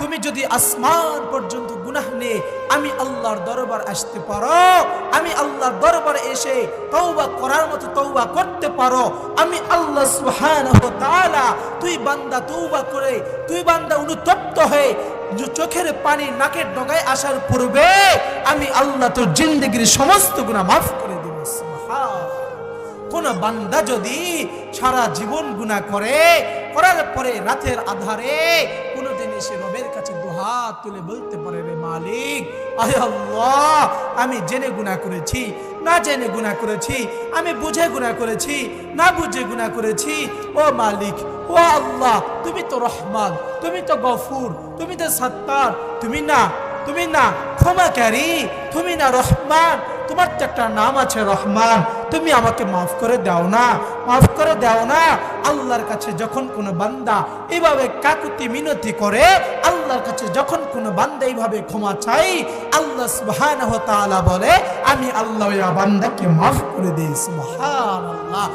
তুমি যদি আসমান পর্যন্ত গুনাহ নিয়ে আমি আল্লাহর দরবার আসতে পারো, আমি আল্লাহর দরবারে এসে তৌবা করার মতো তৌবা করতে পারো, আমি আল্লাহ সুবহানাহু তাআলা, তুই বান্দা তৌবা করে, তুই বান্দা অনুতপ্ত হয়ে চোখের পানি নাকের ডগায় আসার পূর্বে আমি আল্লাহ তোর জিন্দগির সমস্ত গুনাহ মাফ করে দেব। কোন বান্দা যদি সারা জীবন গুনাহ করে, করার পরে রাতের আধারে কোনোদিন এসে রবের কাছে দুহাত তুলে বলতে পারে রে মালিক। আরে আল্লাহ, আমি জেনে গুণা করেছি, না জেনে গুণা করেছি, আমি বুঝে গুণা করেছি, না বুঝে গুণা করেছি। ও মালিক, ও আল্লাহ, তুমি তো রহমান, তুমি তো গফুর, তুমি তো সত্তার, তুমি না তুমি না ক্ষমাকারী, তুমি না রহমান, তোমার তো একটা নাম আছে রহমান। তুমি আমাকে মাফ করে দাও না, মাফ করে দাও না। আল্লাহর কাছে যখন কোনো বান্দা এইভাবে কাকুতি মিনতি করে, আল্লাহর কাছে যখন কোনো বান্দা এইভাবে ক্ষমা চাই আল্লাহ তাআলা বলে, আমি আল্লাহ বান্দাকে মাফ করে দিই, সুবহানাল্লাহ।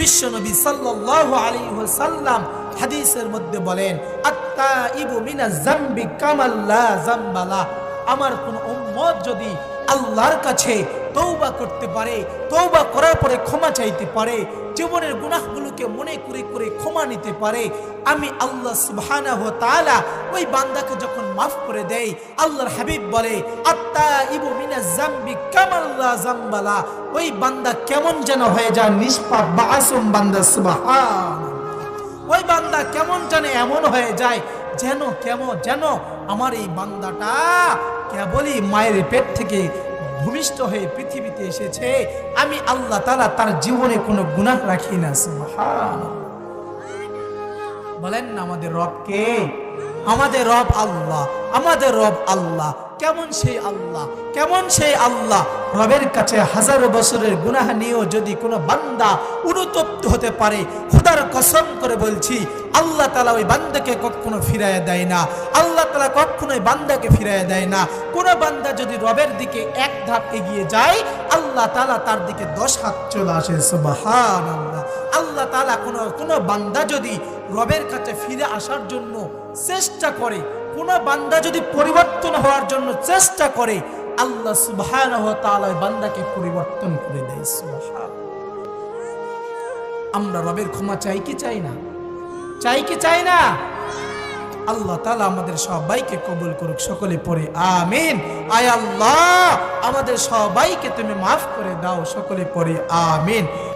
বিশ্বনবী সাল্লাল্লাহু আলী সাল্লাম হাদিসের মধ্যে বলেন আত্মা ইবু মিনা জাম্বি কামাল্লা জাম্বালা। আমার কোন উম্মত যদি আল্লাহর কাছে তৌবা করতে পারে তৌবা করার পরে ক্ষমা চাইতে পারে, জীবনের গুনাহগুলোকে মনে করে করে ক্ষমা নিতে পারে। আমি আল্লাহ তাআলা ওই বান্দাকে যখন মাফ করে দেই, আল্লাহর হাবিব বলে, আত্তাইবু মিনাজ যামবি কামাল্লা যামবালা ওই বান্দা কেমন যেন হয়ে যায় নিষ্পাপ বা আসম বান্দা সুবহান ওই বান্দা কেমন জানে এমন হয়ে যায় যেন, কেমন যেন আমার এই বান্দাটা কেবলই মায়ের পেট থেকে ভূমিষ্ঠ হয়ে পৃথিবীতে এসেছে, আমি আল্লাহ তালা তার জীবনে কোনো গুণাহ রাখি না বলেন না আমাদের রবকে আমাদের রব আল্লাহ, আমাদের রব আল্লাহ, কেমন সেই আল্লাহ, কেমন সেই আল্লাহ রবের কাছে হাজারো বছরের গুনাহ নিয়েও যদি কোনো বান্দা অনুতপ্ত হতে পারে, খোদার কসম করে বলছি, আল্লাহ তালা ওই বান্দাকে কখনো ফিরাইয়া দেয় না। আল্লাহ তালা কখনো ওই বান্দাকে ফিরাইয়া দেয় না। কোনো বান্দা যদি রবের দিকে এক ধাপ এগিয়ে যায়, আল্লাহ তালা তার দিকে দশ হাত চলে আসে সুবহান আল্লাহ আল্লাহ তালা কোনো কোনো বান্দা যদি রবের কাছে ফিরে আসার জন্য চেষ্টা করে, কোনো বান্দা যদি পরিবর্তন হওয়ার জন্য চেষ্টা করে আল্লাহ তাআলা বান্দাকে পরিবর্তন করে দেয় সুবহান আমরা রবের ক্ষমা চাই কি চাই না? চাই কি চাই না? আল্লাহ তালা আমাদের সবাইকে কবুল করুক, সকলে পড়ে আমিন। আয় আল্লাহ, আমাদের সবাইকে তুমি মাফ করে দাও, সকলে পড়ে আমিন।